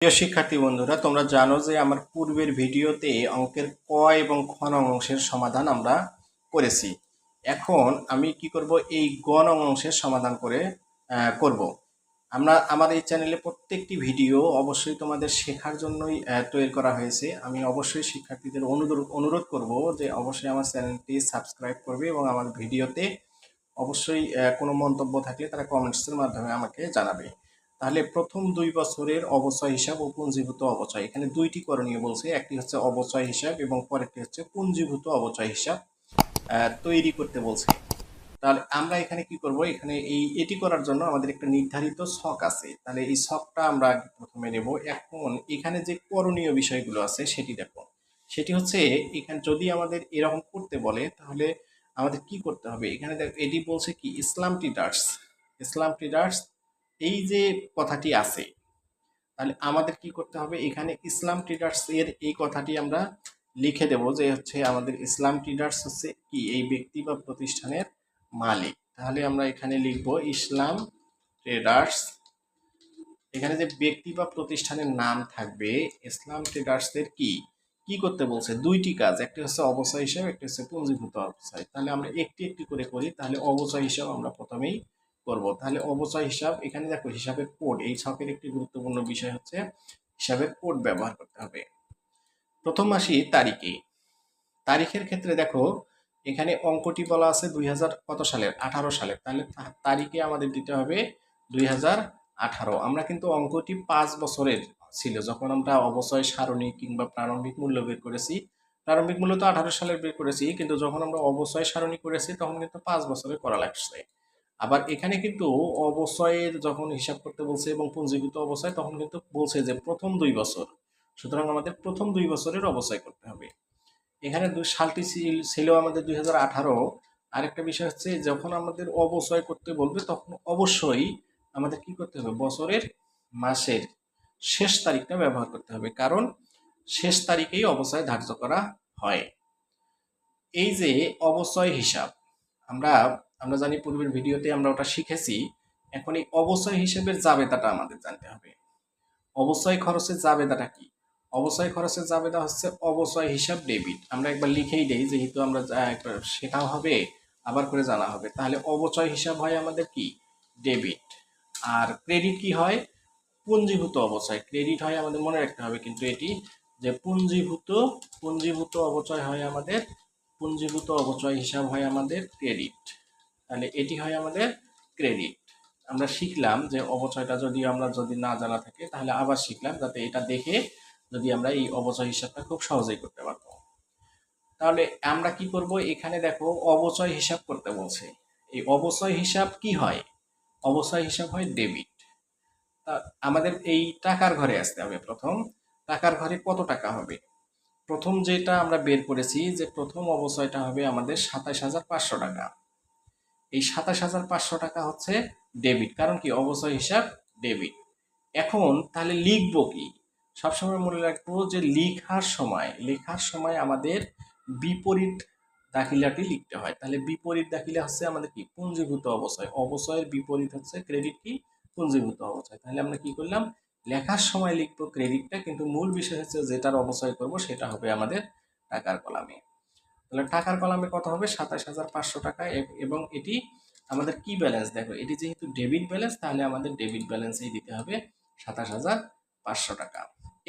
প্রিয় শিক্ষার্থী বন্ধুরা, তোমরা জানো যে আমার পূর্বের ভিডিওতে অঙ্কের ক এবং খ নং অংশের সমাধান আমরা করেছি। এখন আমি কি করব? এই গ নং অংশের সমাধান করে করব। আমরা, আমার এই চ্যানেলে প্রত্যেকটি ভিডিও অবশ্যই তোমাদের শেখার জন্যই তৈরি করা হয়েছে। আমি অবশ্যই শিক্ষার্থীদের অনুরোধ অনুরোধ করব যে অবশ্যই আমার চ্যানেলটি সাবস্ক্রাইব করবে এবং আমার ভিডিওতে অবশ্যই কোনো মন্তব্য থাকলে তারা কমেন্টসের মাধ্যমে আমাকে জানাবে। তাহলে প্রথম দুই বছরের অবচয় হিসাব ও পুঞ্জীভূত অবচয়। এখানে দুইটি করণীয় বলছে, একটি হচ্ছে অবচয় হিসাব এবং পরেরটি হচ্ছে পুঞ্জীভূত অবচয় হিসাব তৈরি করতে বলছে। তাহলে আমরা এখানে কি করব? এখানে এই, এটি করার জন্য আমাদের একটা নির্ধারিত শখ আছে। তাহলে এই শখটা আমরা প্রথমে নেব। এখন এখানে যে করণীয় বিষয়গুলো আছে, সেটি দেখো। সেটি হচ্ছে, এখানে যদি আমাদের এরকম করতে বলে, তাহলে আমাদের কি করতে হবে? এখানে দেখ, এটি বলছে কি, ইসলাম ট্রিডার্স। ইসলাম ট্রিডার্স এই যে কথাটি আছে, তাহলে আমাদের কি করতে হবে? এখানে ইসলাম ট্রেডার্স এর এই কথাটি আমরা লিখে দেব যে হচ্ছে আমাদের ইসলাম ট্রেডার্স হচ্ছে কি? এই ব্যক্তি বা প্রতিষ্ঠানের মালিক। তাহলে আমরা এখানে লিখব ইসলাম ট্রেডার্স এখানে যে ব্যক্তি বা প্রতিষ্ঠানের নাম থাকবে, ইসলাম ট্রেডার্সের কি? কি করতে বলছে? দুইটি কাজ, একটি হচ্ছে অবচয় হিসাব, একটি হচ্ছে পুঞ্জীভূত অবচয়। তাহলে আমরা একটি একটি করে করি, তাহলে অবচয় হিসাব আমরা প্রথমেই করব। তাহলে অবচয় হিসাব, এখানে দেখো হিসাবের কোড এই ছকের একটি গুরুত্বপূর্ণ বিষয় হচ্ছে হিসাবের কোড ব্যবহার করতে হবে। প্রথম আসি তারিখে। তারিখের ক্ষেত্রে দেখো, এখানে অঙ্কটি বলা আছে দুই হাজার কত সালের? আঠারো সালের। তাহলে তারিখে আমাদের দিতে হবে দুই হাজার আঠারো। আমরা কিন্তু অঙ্কটি পাঁচ বছরের ছিল। যখন আমরা অবচয়, সারণী কিংবা প্রারম্ভিক মূল্য বের করেছি, প্রারম্ভিক মূল্য তো আঠারো সালের বের করেছি, কিন্তু যখন আমরা অবচয়, সারণী করেছি, তখন কিন্তু পাঁচ বছরের করা লাগছে। আবার এখানে কিন্তু অবচয়ের যখন হিসাব করতে বলছে এবং পুঞ্জীভূত অবচয় তখন কিন্তু বলছে যে প্রথম দুই বছর। সুতরাং আমাদের প্রথম দুই বছরের অবচয় করতে হবে। এখানে দুই সালটি ছিল- আমাদের দুই হাজার আঠারো। আরেকটা বিষয় হচ্ছে, যখন আমাদের অবচয় করতে বলবে, তখন অবশ্যই আমাদের কি করতে হবে? বছরের মাসের শেষ তারিখটা ব্যবহার করতে হবে। কারণ শেষ তারিখেই অবচয় ধার্য করা হয়। এই যে অবচয় হিসাব, আমরা আমরা জানি পূর্বের ভিডিওতে আমরা ওটা শিখেছি এখন এই অবচয় হিসেবের জাবেদাটা আমাদের জানতে হবে। অবচয় খরচের জাবেদাটা কি? অবচয় খরচের জাবেদা হচ্ছে অবচয় হিসাব ডেবিট। আমরা একবার লিখেই দেই, যেহেতু আমরা একবার শেখাও হবে, আবার করে জানা হবে। তাহলে অবচয় হিসাব হয় আমাদের কি? ডেবিট। আর ক্রেডিট কি হয়? পুঞ্জীভূত অবচয় ক্রেডিট হয় আমাদের মনে রাখতে হবে কিন্তু এটি যে পুঞ্জীভূত পুঞ্জীভূত অবচয় হয় আমাদের, পুঞ্জীভূত অবচয় হিসাব হয় আমাদের ক্রেডিট। তাহলে এটি হয় আমাদের ক্রেডিট আমরা শিখলাম যে অবচয়টা যদি আমরা যদি না জানা থাকে, তাহলে আবার শিখলাম যাতে এটা দেখে যদি আমরা এই অবচয় হিসাবটা খুব সহজেই করতে পারব। তাহলে আমরা কি করব? এখানে দেখো অবচয় হিসাব করতে বলছে। এই অবচয় হিসাব কি হয়? অবচয় হিসাব হয় ডেবিট আমাদের এই টাকার ঘরে আসতে হবে প্রথম। টাকার ঘরে কত টাকা হবে? প্রথম যেটা আমরা বের করেছি যে প্রথম অবচয়টা হবে আমাদের সাতাশ হাজার পাঁচশো টাকা। এই সাতাশ হাজার পাঁচশো টাকা হচ্ছে ডেবিট কারণ কি? অবচয় হিসাব ডেবিট এখন তাহলে লিখব কি? সবসময় মনে রাখব যে লেখার সময় লেখার সময় আমাদের বিপরীত দাখিলাটি লিখতে হয়। তাহলে বিপরীত দাখিলা হচ্ছে আমাদের কি? পুঞ্জীভূত অবচয়। অবচয়ের বিপরীত হচ্ছে ক্রেডিট কি? পুঞ্জীভূত অবচয়। তাহলে আমরা কি করলাম? লেখার সময় লিখব ক্রেডিটটা কিন্তু মূল বিষয় হচ্ছে যেটার অবচয় করব সেটা হবে আমাদের টাকার কলামে। তাহলে টাকার কলামে কত হবে? সাতাশ হাজার পাঁচশো টাকা। এবং এটি আমাদের কি ব্যালেন্স দেখো, এটি যেহেতু ডেবিট ব্যালেন্স তাহলে আমাদের ডেবিট ব্যালেন্সেই দিতে হবে সাতাশ হাজার পাঁচশো টাকা।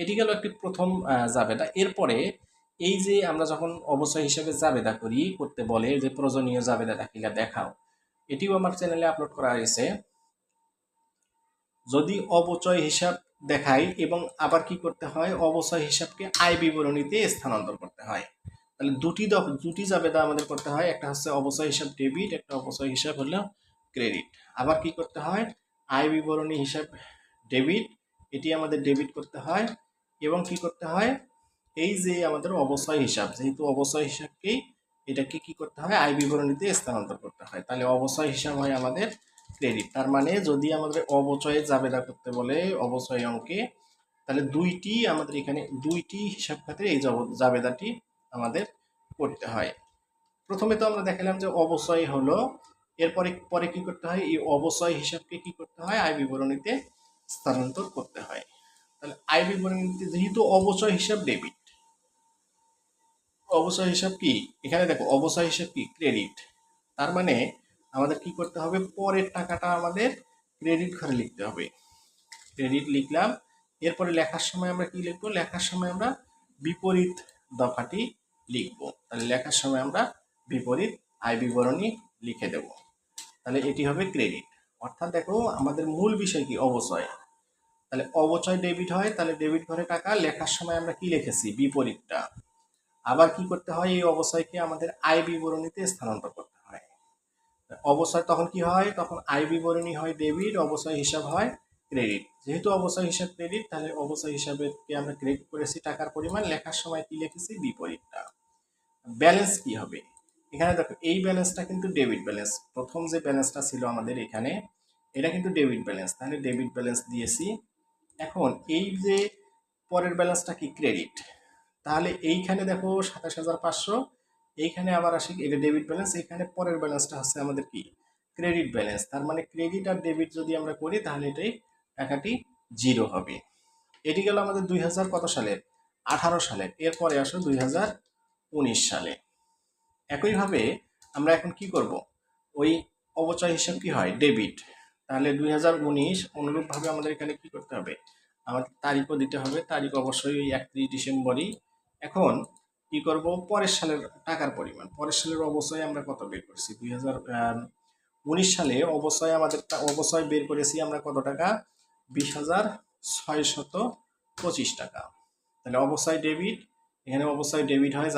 এটি গেল একটি প্রথম জাবেদা। এরপরে এই যে আমরা যখন অবচয় হিসেবে জাবেদা করি, করতে বলে যে প্রয়োজনীয় জাবেদা দাখিলা দেখাও, এটিও আমার চ্যানেলে আপলোড করা হয়েছে। যদি অবচয় হিসাব দেখাই এবং আবার কি করতে হয়? অবচয় হিসাবকে আয় বিবরণীতে স্থানান্তর করতে হয়। তাহলে দুটি দুটি জাবেদা আমাদের করতে হয়। একটা হচ্ছে অবচয় হিসাব ডেবিট একটা অবচয় হিসাব হলো ক্রেডিট আবার কি করতে হয়? আয় বিবরণী হিসাব ডেবিট এটি আমাদের ডেবিট করতে হয়। এবং কি করতে হয়? এই যে আমাদের অবচয় হিসাব, যেহেতু অবচয় হিসাবকেই এটাকে কি করতে হয়? আয় বিবরণীতে স্থানান্তর করতে হয়। তাহলে অবচয় হিসাব হয় আমাদের ক্রেডিট তার মানে যদি আমাদের অবচয়ে জাবেদা করতে বলে অবচয় অঙ্কে, তাহলে দুইটি আমাদের এখানে, দুইটি হিসাব খাতে এই জব- জাবেদাটি আমাদের করতে হয়। প্রথমে তো আমরা দেখালাম যে অবচয় হলো, এরপরে, পরে কি করতে হয়? এই অবচয় হিসাবকে কি করতে হয়? আয় বিবরণীতে স্থানান্তর করতে হয়। তাহলে আয় বিবরণীতে যেহেতু অবচয় হিসাব ডেবিট অবচয় হিসাব কি? এখানে দেখো অবচয় হিসাব কি? ক্রেডিট তার মানে আমাদের কি করতে হবে? পরের টাকাটা আমাদের ক্রেডিট ঘরে লিখতে হবে। ক্রেডিট লিখলাম, এরপরে লেখার সময় আমরা কি লিখব? লেখার সময় আমরা বিপরীত দফাটি লিখব। তাহলে লেখার সময় আমরা বিপরীত, আয় বিবরণী লিখে দেব। তাহলে এটি হবে ক্রেডিট অর্থাৎ দেখো, আমাদের মূল বিষয় কি? অবচয়। তাহলে অবচয় ডেবিট হয়, তাহলে ডেবিট ঘরে টাকা। লেখার সময় আমরা কি লিখেছি? বিপরীতটা। আবার কি করতে হয়? এই অবচয়কে আমাদের আয় বিবরণীতে স্থানান্তর করতে হয়। অবচয় তখন কি হয়? তখন আয় বিবরণী হয় ডেবিট অবচয় হিসাব হয়। ক্রেডিট যেহেতু অবচয় হিসাব ক্রেডিট তাহলে অবচয় হিসাবে আমরা ক্রেডিট করেছি, টাকার পরিমাণ, লেখার সময় কি লিখেছি? বিপরীতটা। ব্যালেন্স কি হবে? এখানে দেখো, এই ব্যালেন্সটা কিন্তু ডেবিট ব্যালেন্স প্রথম যে ব্যালেন্সটা ছিল আমাদের এখানে, এটা কিন্তু ডেবিট ব্যালেন্স তাহলে ডেবিট ব্যালেন্স দিয়েছি। এখন এই যে পরের ব্যালেন্সটা কি? ক্রেডিট তাহলে এইখানে দেখো সাতাশ হাজার পাঁচশো, এইখানে আবার আসি এটা ডেবিট ব্যালেন্স এখানে পরের ব্যালেন্সটা হচ্ছে আমাদের কি? ক্রেডিট ব্যালেন্স তার মানে ক্রেডিট আর ডেবিট যদি আমরা করি, তাহলে এটাই টাকাটি জিরো হবে। এটি গেল আমাদের দুই হাজার কত সালের আঠারো সালের এরপরে আসো দুই হাজার উনিশ সালে। একইভাবে আমরা এখন কি করব? ওই অবচয় হিসাব কি হয়? ডেবিট। তাহলে দুই হাজার উনিশ অনুরূপভাবে আমাদের এখানে কি করতে হবে? আমাদের তারিখও দিতে হবে। তারিখ অবশ্যই ওই একত্রিশ ডিসেম্বরই। এখন কি করব? পরের সালের টাকার পরিমাণ। পরের সালের অবশ্যই আমরা কত বের করছি? দুই হাজার উনিশ সালে অবশ্যই আমাদের অবশ্যই বের করেছি আমরা কত টাকা? বিশ হাজার ছয়শত পঁচিশ টাকা। তাহলে অবশ্যই ডেবিট, এখানে অবশ্যই ডেবিট হয়ে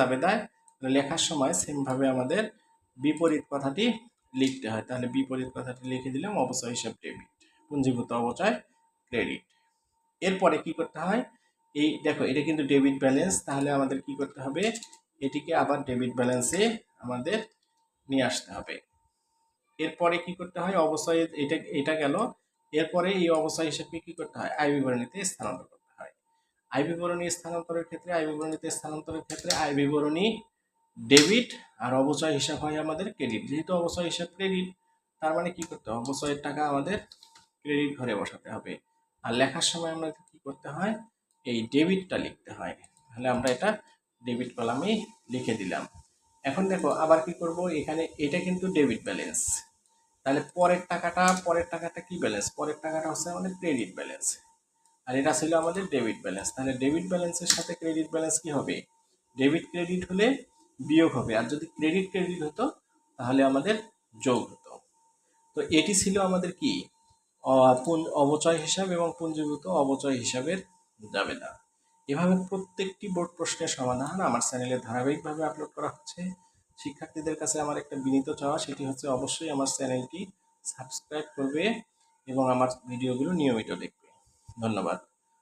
তাহলে লেখার সময় সেমভাবে আমাদের বিপরীত কথাটি লিখতে হয়। তাহলে বিপরীত কথাটি লিখে দিলাম, অবশ্যই হিসাব ডেবিট, পুঞ্জীভূত অবচয় ক্রেডিট। এরপরে কি করতে হয়? এই দেখো, এটা কিন্তু ডেবিট ব্যালেন্স। তাহলে আমাদের কি করতে হবে? এটিকে আবার ডেবিট ব্যালেন্সে আমাদের নিয়ে আসতে হবে। এরপরে কি করতে হয়? অবশ্যই এটা এটা গেল এরপরে এই অবস্থা হিসেবে কি করতে হয় আয় বিবরণীতে স্থানান্তর করতে হয়। আয় বিবরণী স্থানান্তরের ক্ষেত্রে আয় বিবরণীতে স্থানান্তরের ক্ষেত্রে আয় বিবরণী ডেবিট আর অবচয় হিসাব হয় আমাদের ক্রেডিট যেহেতু অবচয় হিসাব ক্রেডিট তার মানে কি করতে হবে? অবচয়ের টাকা আমাদের ক্রেডিট ঘরে বসাতে হবে। আর লেখার সময় আমরা কি করতে হয়? এই ডেবিটটা লিখতে হয়। তাহলে আমরা এটা ডেবিট কলামেই লিখে দিলাম। এখন দেখো, আবার কি করব? এখানে এটা কিন্তু ডেবিট ব্যালেন্স তাহলে পরের টাকাটা পরের টাকাটা কি ব্যালেন্স পরের টাকাটা হচ্ছে আমাদের ক্রেডিট ব্যালেন্স আর এটা ছিল আমাদের ডেবিট ব্যালেন্স তাহলে ডেবিট ব্যালেন্সের সাথে ক্রেডিট ব্যালেন্স কি হবে? ডেবিট ক্রেডিট হলে বিয়োগ হবে। আর যদি ক্রেডিট ক্রেডিট হতো, তাহলে আমাদের যোগ হতো। তো এটি ছিল আমাদের কি? অবচয় হিসাব এবং পুঞ্জীভূত অবচয় হিসাবের জাবেদা। এভাবে প্রত্যেকটি বোর্ড প্রশ্নের সমাধান আমার চ্যানেলে ধারাবাহিকভাবে আপলোড করা হচ্ছে। শিক্ষার্থীদের কাছে আমার একটা বিনীত চাওয়া, সেটি হচ্ছে অবশ্যই আমার চ্যানেলটি সাবস্ক্রাইব করবে এবং আমার ভিডিওগুলো নিয়মিত দেখবে। ধন্যবাদ।